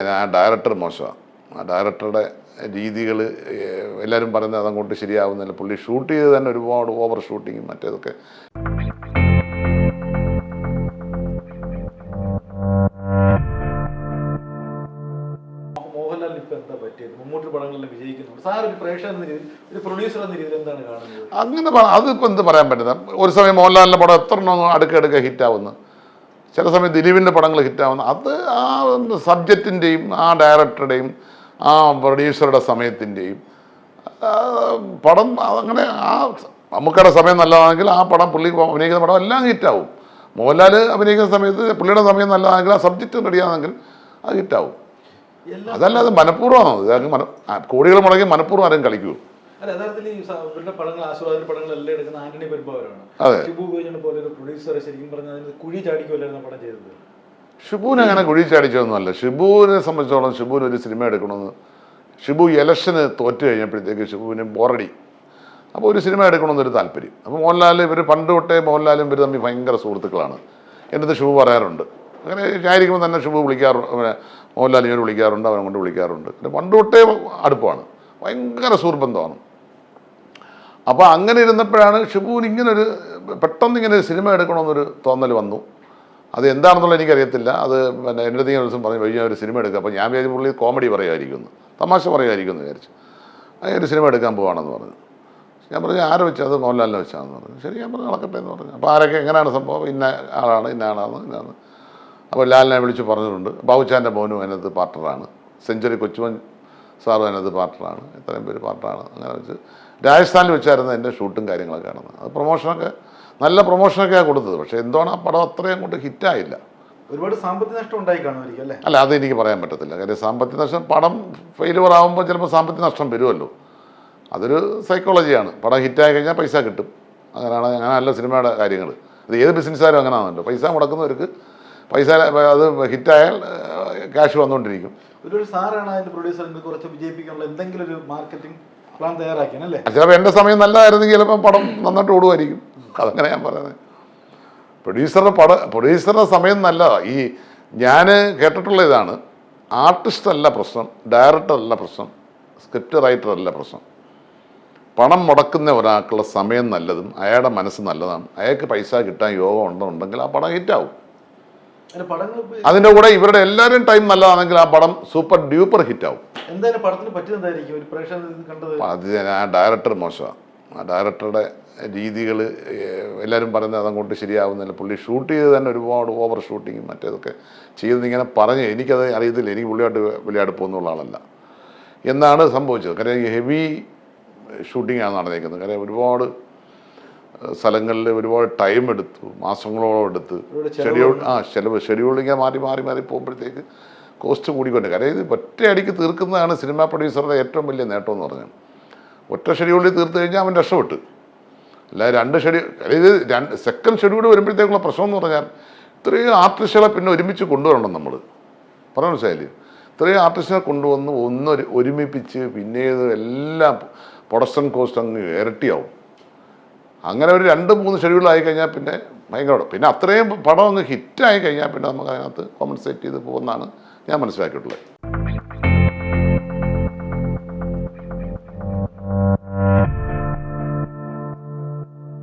ആ ഡയറക്ടർ മോശമാണ് ആ ഡയറക്ടറുടെ രീതികൾ എല്ലാവരും പറയുന്നത് അതങ്ങോട്ട് ശരിയാവുന്നില്ല. പുള്ളി ഷൂട്ട് ചെയ്ത് തന്നെ ഒരുപാട് ഓവർ ഷൂട്ടിങ്ങും മറ്റേതൊക്കെ. അങ്ങനെ അതിപ്പോ എന്ത് പറയാൻ പറ്റുന്ന ഒരു സമയം മോഹൻലാലിന്റെ പടം എത്ര എണ്ണം അടുക്കടുക്ക ഹിറ്റാവുന്നു ചില സമയം ദിലീപിന്റെ പടങ്ങൾ ഹിറ്റാവുന്ന അത് ആ സബ്ജക്റ്റിന്റെയും ആ ഡയറക്ടറുടെയും ആ പ്രൊഡ്യൂസറുടെ സമയത്തിന്റെയും പടം അങ്ങനെ ആ നമുക്കടെ സമയം നല്ലതാണെങ്കിൽ ആ പടം പുള്ളി അഭിനയിക്കുന്ന പടം എല്ലാം ഹിറ്റാവും. മോഹൻലാൽ അഭിനയിക്കുന്ന സമയത്ത് പുള്ളിയുടെ സമയം നല്ലതാണെങ്കിൽ ആ സബ്ജക്റ്റ് റെഡിയാണെങ്കിൽ അത് ഹിറ്റാവും. അതല്ല അതല്ലാതെ മനഃപൂർവമാണ് കോടികൾ മുടങ്ങി മനഃപൂർവം ആരും കളിക്കൂ. അല്ല യഥാർത്ഥത്തിൽ ഈ സ- ഇവരുടെ പടങ്ങൾ ആസ്വാദന പടങ്ങളെല്ലാം എടുക്കുന്ന ആന്റണി പെരുമ്പാവരാണ്. ഷിബു പോലെ ഒരു പ്രൊഡ്യൂസർ ശരിക്കും പറഞ്ഞാൽ അതിന് കുഴി ചാടിക്കുമല്ലായിരുന്നു പടം ചെയ്തത്. ഷിബുവിനെ അങ്ങനെ കുഴിച്ചടിച്ചതൊന്നുമല്ല ഷിബുവിനെ സംബന്ധിച്ചോളം ഷിബുവിന് ഒരു സിനിമ എടുക്കണമെന്ന് ഷിബു ഇലക്ഷന് തോറ്റു കഴിഞ്ഞപ്പോഴത്തേക്ക് ഷിബുവിന് ബോറടി. അപ്പോൾ ഒരു സിനിമ എടുക്കണമെന്നൊരു താല്പര്യം. അപ്പോൾ മോഹൻലാൽ ഇവർ പണ്ട് തൊട്ടേ മോഹൻലാലും ഇവർ തമ്മിൽ ഭയങ്കര സുഹൃത്തുക്കളാണ്. എന്നിട്ട് ഷിബു പറയാറുണ്ട്. അങ്ങനെ ആയിരിക്കുമ്പോൾ തന്നെ ഷിബു വിളിക്കാറുണ്ട് മോഹൻലാൽ ഇവർ വിളിക്കാറുണ്ട് അവനെ കൊണ്ട് വിളിക്കാറുണ്ട്. പിന്നെ പണ്ട് തൊട്ടേ അടുപ്പമാണ്. ഭയങ്കര സുഹൃബന്ധമാണ് അപ്പോൾ അങ്ങനെ ഇരുന്നപ്പോഴാണ് ഷിബുവിന് ഇങ്ങനൊരു പെട്ടെന്ന് ഇങ്ങനെ ഒരു സിനിമ എടുക്കണമെന്നൊരു തോന്നൽ വന്നു. അത് എന്താണെന്നുള്ളത് എനിക്കറിയത്തില്ല. അത് പിന്നെ എന്റെ ദിവസം പറഞ്ഞു കഴിഞ്ഞാൽ ഒരു സിനിമ എടുക്കുക അപ്പോൾ ഞാൻ വിചാരിച്ച പുള്ളി കോമഡി പറയുമായിരിക്കുന്നു. തമാശ പറയുമായിരിക്കും എന്ന് വിചാരിച്ചു. അങ്ങനെ ഒരു സിനിമ എടുക്കാൻ പോവാണെന്ന് പറഞ്ഞു. ഞാൻ പറഞ്ഞു ആരെ വെച്ചാൽ അത് മോഹൻലാലിനെ വെച്ചാണെന്ന് പറഞ്ഞു. ശരി ഞാൻ പറഞ്ഞു നടക്കട്ടെ എന്ന് പറഞ്ഞു. അപ്പോൾ ആരൊക്കെ എങ്ങനെയാണ് സംഭവം? ഇന്ന ആളാണ് ഇന്ന ആളാണ് ഇന്നാണ് അപ്പോൾ ലാലിനെ വിളിച്ച് പറഞ്ഞിട്ടുണ്ട്. ബാബുച്ചാന്റെ മോനും അതിനകത്ത് പാർട്ണറാണ് സെഞ്ചുറി കൊച്ചുമൻ സാറും അതിനകത്ത് പാർട്ണറാണ് ഇത്രയും പേര് പാർട്ണറാണ് അങ്ങനെ വെച്ച് രാജസ്ഥാനിൽ വെച്ചായിരുന്നു എന്റെ ഷൂട്ടും കാര്യങ്ങളൊക്കെ നടന്നത്. അത് പ്രൊമോഷനൊക്കെ നല്ല പ്രൊമോഷനൊക്കെയാണ് കൊടുത്തത്. പക്ഷേ എന്താണ് ആ പടം അത്രയും അങ്ങോട്ട് ഹിറ്റായില്ല. ഒരുപാട് സാമ്പത്തിക നഷ്ടം ഉണ്ടായി കാണുമായിരിക്കും അല്ലേ? അല്ല അത് എനിക്ക് പറയാൻ പറ്റത്തില്ല. കാര്യം സാമ്പത്തിക നഷ്ടം പടം ഫെയിലുവർ ആകുമ്പോൾ ചിലപ്പോൾ സാമ്പത്തിക നഷ്ടം വരുമല്ലോ. അതൊരു സൈക്കോളജിയാണ് പടം ഹിറ്റായി കഴിഞ്ഞാൽ പൈസ കിട്ടും. അങ്ങനെയാണ് അങ്ങനെ നല്ല സിനിമയുടെ കാര്യങ്ങൾ അത് ഏത് ബിസിനസ്സുകാരും അങ്ങനെയാണല്ലോ. പൈസ മുടക്കുന്നവർക്ക് പൈസ അത് ഹിറ്റായാൽ ക്യാഷ് വന്നുകൊണ്ടിരിക്കും ഒരു സാറാണ് അതിന്റെ പ്രൊഡ്യൂസറിന് കുറച്ച് വിജയിപ്പിക്കാനുള്ള എന്തെങ്കിലും ഒരു മാർക്കറ്റിംഗ് പ്ലാൻ തയ്യാറാക്കിയാണ് ചിലപ്പോൾ എന്റെ സമയം നല്ലതായിരുന്നെങ്കിൽ ചിലപ്പോൾ പടം നന്നായിട്ട് ഓടുമായിരിക്കും. അതങ്ങനെ ഞാൻ പറയുന്നത് പ്രൊഡ്യൂസറുടെ പട പ്രൊഡ്യൂസറുടെ സമയം നല്ലതാണ് ഈ ഞാൻ കേട്ടിട്ടുള്ള ഇതാണ്. ആർട്ടിസ്റ്റ് അല്ല പ്രശ്നം ഡയറക്ടർ അല്ല പ്രശ്നം സ്ക്രിപ്റ്റ് റൈറ്റർ അല്ല പ്രശ്നം. പണം മുടക്കുന്ന ഒരാൾക്കുള്ള സമയം നല്ലതും അയാളുടെ മനസ്സ് നല്ലതാണ്. അയാൾക്ക് പൈസ കിട്ടാൻ യോഗം ഉണ്ടെന്നുണ്ടെങ്കിൽ ആ പടം ഹിറ്റാവും അതിന്റെ കൂടെ ഇവരുടെ എല്ലാവരും ടൈം നല്ലതാണെങ്കിൽ ആ പടം സൂപ്പർ ഡ്യൂപ്പർ ഇത് കണ്ടത്? അത് ആ ഡയറക്ടർ മോശമാണ് ആ ഡയറക്ടറുടെ രീതികൾ എല്ലാവരും പറയുന്നത് അതങ്ങോട്ട് ശരിയാവുന്നില്ല. പുള്ളി ഷൂട്ട് ചെയ്ത് തന്നെ ഒരുപാട് ഓവർ ഷൂട്ടിങ്ങും മറ്റേതൊക്കെ ചെയ്തെന്ന് ഇങ്ങനെ പറഞ്ഞ് എനിക്കത് അറിയത്തില്ല. എനിക്ക് പുള്ളിയായിട്ട് വലിയ അടുപ്പമൊന്നുള്ള ആളല്ല. എന്നാണ് സംഭവിച്ചത്. കാര്യം ഹെവി ഷൂട്ടിങ്ങാണ് നടന്നേക്കുന്നത്. കാര്യം ഒരുപാട് സ്ഥലങ്ങളിൽ ഒരുപാട് ടൈം എടുത്തു മാസങ്ങളോളം എടുത്ത്. ഷെഡ്യൂൾ ആ ചിലവ് ഷെഡ്യൂൾ ഇങ്ങനെ മാറി മാറി മാറി പോകുമ്പോഴത്തേക്ക് കോസ്റ്റ് കൂടിക്കൊണ്ട് കാര്യം ഇത് ഒറ്റയടിക്ക് തീർക്കുന്നതാണ് സിനിമാ പ്രൊഡ്യൂസറുടെ ഏറ്റവും വലിയ നേട്ടം എന്ന് പറഞ്ഞാൽ. ഒറ്റ ഷെഡ്യൂളിൽ തീർത്തു കഴിഞ്ഞാൽ അവൻ രക്ഷപ്പെട്ടു. അല്ല രണ്ട് ഷെഡ്യൂൾ അതായത് രണ്ട് സെക്കൻഡ് ഷെഡ്യൂൾ വരുമ്പോഴത്തേക്കുള്ള പ്രശ്നം എന്ന് പറഞ്ഞാൽ ഇത്രയും ആർട്ടിസ്റ്റുകളെ പിന്നെ ഒരുമിച്ച് കൊണ്ടുവരണം നമ്മൾ. പറഞ്ഞു മനസ്സിലായില്ലേ? ഇത്രയും ആർട്ടിസ്റ്റിനെ കൊണ്ടുവന്ന് ഒന്ന് ഒരുമിപ്പിച്ച് പിന്നെ എല്ലാം പ്രൊഡക്ഷൻ കോസ്റ്റ് അങ്ങ് ഇരട്ടിയാവും. അങ്ങനെ ഒരു രണ്ട് മൂന്ന് ഷെഡ്യൂൾ ആയി കഴിഞ്ഞാൽ പിന്നെ ഭയങ്കര പിന്നെ അത്രയും പടം അങ്ങ് ഹിറ്റായി കഴിഞ്ഞാൽ പിന്നെ നമുക്ക് അതിനകത്ത് കോമ്പൻസേറ്റ് ചെയ്ത് പോകുമെന്നാണ് ഞാൻ മനസ്സിലാക്കിയിട്ടുള്ളത്.